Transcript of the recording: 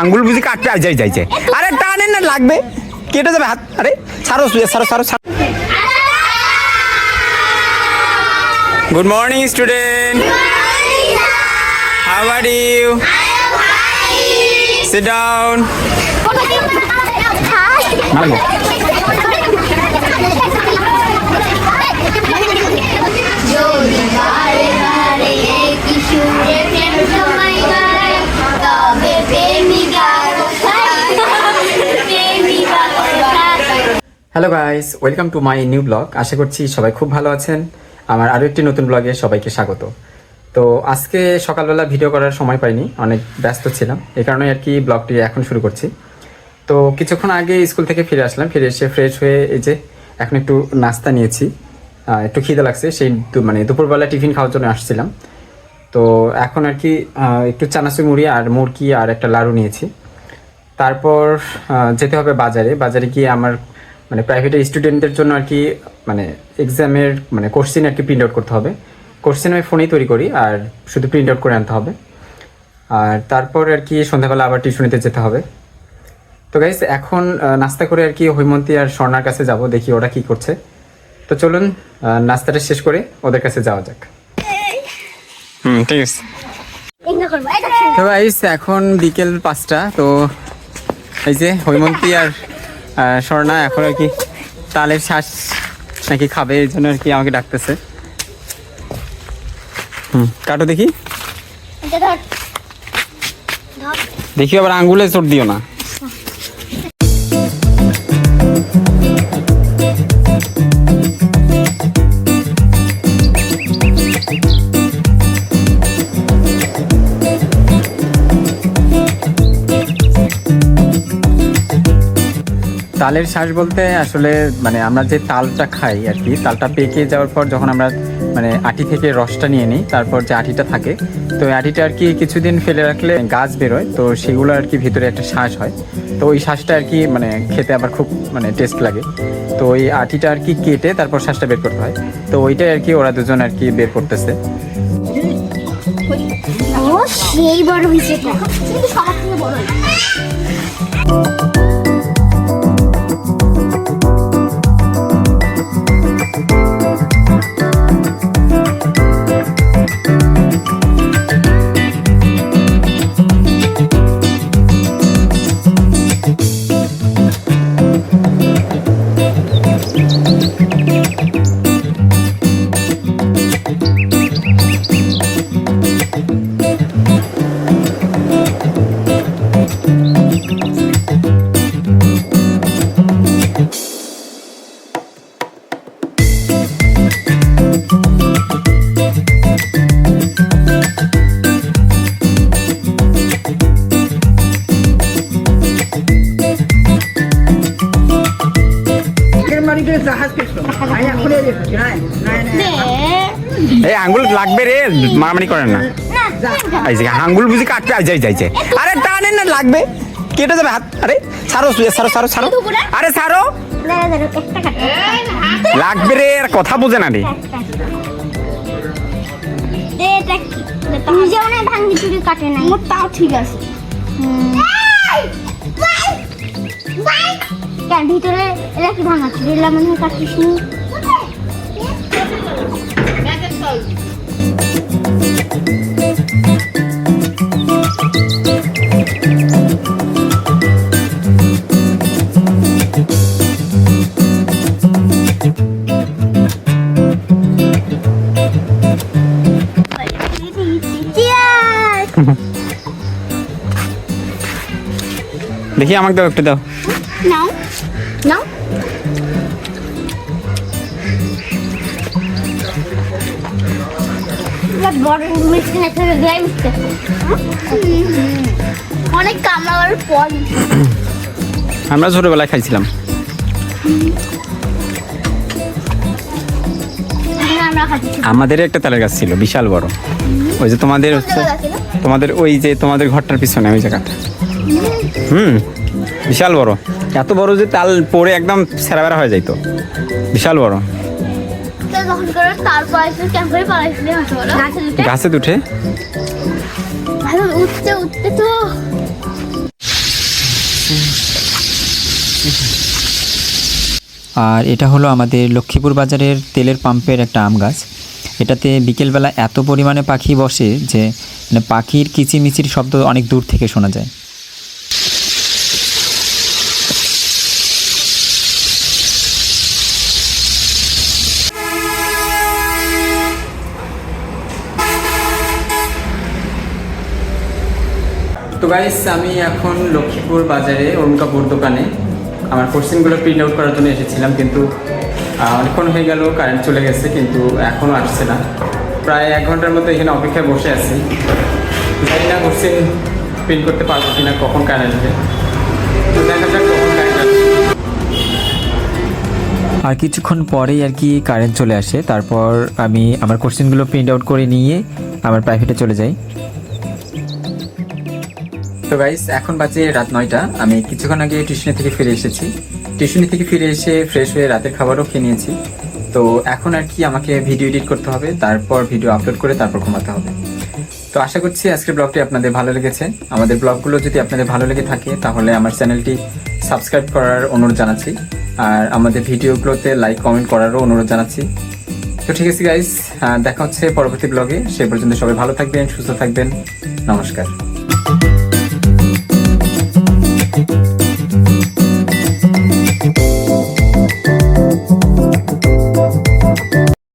আঙ্গুল বুঝি কাটতে যাই যাইছে আরে টানে না লাগবে কেটে যাবে হাত আরে ছাড়ো ছাড়ো ছাড়ো ছাড়ো good morning student how are you sit down মারবো hello guys welcome to my new blog আশা করছি সবাই খুব ভালো আছেন। আমার আরও একটি নতুন ব্লগে সবাইকে স্বাগত। তো আজকে সকালবেলা ভিডিও করার সময় পাইনি, অনেক ব্যস্ত ছিলাম। এই কারণে আর কি ব্লগটি এখন শুরু করছি। তো কিছুক্ষণ আগে স্কুল থেকে ফিরে আসলাম। ফিরে এসে ফ্রেশ হয়ে এই যে এখন একটু নাস্তা নিয়েছি। একটু খিদে লাগছে, সেই মানে দুপুরবেলা টিফিন খাওয়ার জন্য আসছিলাম। তো এখন আর কি একটু চানাচুর মুড়ি আর মুরগি আর একটা লাড়ু নিয়েছি। তারপর যেতে হবে বাজারে। বাজারে গিয়ে আমার মানে প্রাইভেটের স্টুডেন্টদের জন্য আর কি মানে এক্সামের মানে কোশ্চেন আর কি প্রিন্ট আউট করতে হবে। কোশ্চেন আমি ফোনেই তৈরি করি আর শুধু প্রিন্ট আউট করে আনতে হবে। আর তারপর আর কি সন্ধ্যাবেলা আবার টিউশনিতে যেতে হবে। তো গাইস এখন নাস্তা করে আর কি হৈমন্তী আর স্বর্ণার কাছে যাব দেখি ওরা কি করছে। তো চলুন নাস্তাটা শেষ করে ওদের কাছে যাওয়া যাক। হুম ঠিক আছে। তো গাইস এখন বিকেল পাঁচটা তো এই যে হৈমন্তী আর স্বর্ণা এখন আর কি তালের শ্বাস নাকি খাবে এই জন্য আর কি আমাকে ডাকতেছে। হুম কাটো দেখি। দেখি আবার আঙ্গুলে চোট দিও না। তালের শ্বাস বলতে আসলে মানে আমরা যে তালটা খাই আর কি, তালটা পেকে যাওয়ার পর যখন আমরা মানে আটি থেকে রসটা নিয়ে নিই, তারপর যে আটিটা থাকে, তো আটিটা আর কি কিছুদিন ফেলে রাখলে গাছ বেরোয়, তো সেগুলো আর কি ভিতরে একটা শ্বাস হয়। তো ওই শ্বাসটা আর কি মানে খেতে আবার খুব মানে টেস্ট লাগে। তো ওই আটিটা আর কি কেটে তারপর শ্বাসটা বের করতে হয়। তো ওইটাই আর কি ওরা দুজন আর কি বের করতেছে। সেই বড় হয়েছে বড়। এই আঙ্গুল লাগবে রে মারামারি করেন না। না, এই যে আঙ্গুল বুঝি কাটতে যাই যাইছে আরে টানে না লাগবে। কেটে যাবে হাত। আরে সারো ছাড়ো ছাড়ো আরে ছাড়ো। দাঁড়া, দাঁড়া, একটা কাটো। লাগবে রে আর কথা বোঝে না রে। দে, এটা কি? নিজেও না ভাঙ্গি চুরি কাটে নাই। তাও ঠিক আছে। কেন ভিতরে এরা কি ভাঙা চুরি এলা মনে হয় কাটিসনি দেখি আমাকে দাও, একটু দাও। নাও নাও অনেক কামড়াবার পর। আমরা ছোটবেলায় খাইছিলাম। খাচ্ছি। আমাদের একটা তালের গাছ ছিল বিশাল বড়। ওই যে তোমাদের হচ্ছে তোমাদের ওই যে তোমাদের ঘরটার পিছনে ওই জায়গাটা। হুম বিশাল বড়। এত বড় যে তাল পরে একদম সেরাবেরা হয়ে যাইতো। বিশাল বড়। গাছে উঠে আর এটা হলো আমাদের লক্ষ্মীপুর বাজারের তেলের পাম্পের একটা আম গাছ। এটাতে বিকেলবেলা এত পরিমাণে পাখি বসে যে মানে পাখির কিচিমিচির শব্দ অনেক দূর থেকে শোনা যায়। তো গাইস আমি এখন লক্ষ্মীপুর বাজারে অরুণকাপুর দোকানে। আমার কোশ্চেনগুলো প্রিন্ট আউট করার জন্য এসেছিলাম, কিন্তু অনেকক্ষণ হয়ে গেল কারেন্ট চলে গেছে, কিন্তু এখনও আসছে না। প্রায় এক ঘণ্টার মতো এখানে অপেক্ষায় বসে আছি। জানি না কোশ্চেন প্রিন্ট করতে পারব তো দেখা যাক কখন কারেন্ট আসবে। আর কিছুক্ষণ পরেই আর কি কারেন্ট চলে আসে। তারপর আমি আমার কোশ্চেনগুলো প্রিন্ট আউট করে নিয়ে আমার প্রাইভেটে চলে যাই। তো গাইস এখন বাজে রাত নয়টা। আমি কিছুক্ষণ আগে টিউশনি থেকে ফিরে এসেছি। টিউশনি থেকে ফিরে এসে ফ্রেশ হয়ে রাতের খাবারও খেয়ে নিয়েছি। তো এখন আর কি আমাকে ভিডিও এডিট করতে হবে, তারপর ভিডিও আপলোড করে তারপর ঘুমাতে হবে। তো আশা করছি আজকের ব্লগটি আপনাদের ভালো লেগেছে। আমাদের ব্লগগুলো যদি আপনাদের ভালো লেগে থাকে, তাহলে আমার চ্যানেলটি সাবস্ক্রাইব করার অনুরোধ জানাচ্ছি। আর আমাদের ভিডিওগুলোতে লাইক কমেন্ট করারও অনুরোধ জানাচ্ছি। তো ঠিক আছে গাইস দেখা হচ্ছে পরবর্তী ব্লগে সে পর্যন্ত সবাই ভালো থাকবেন, সুস্থ থাকবেন। নমস্কার। Música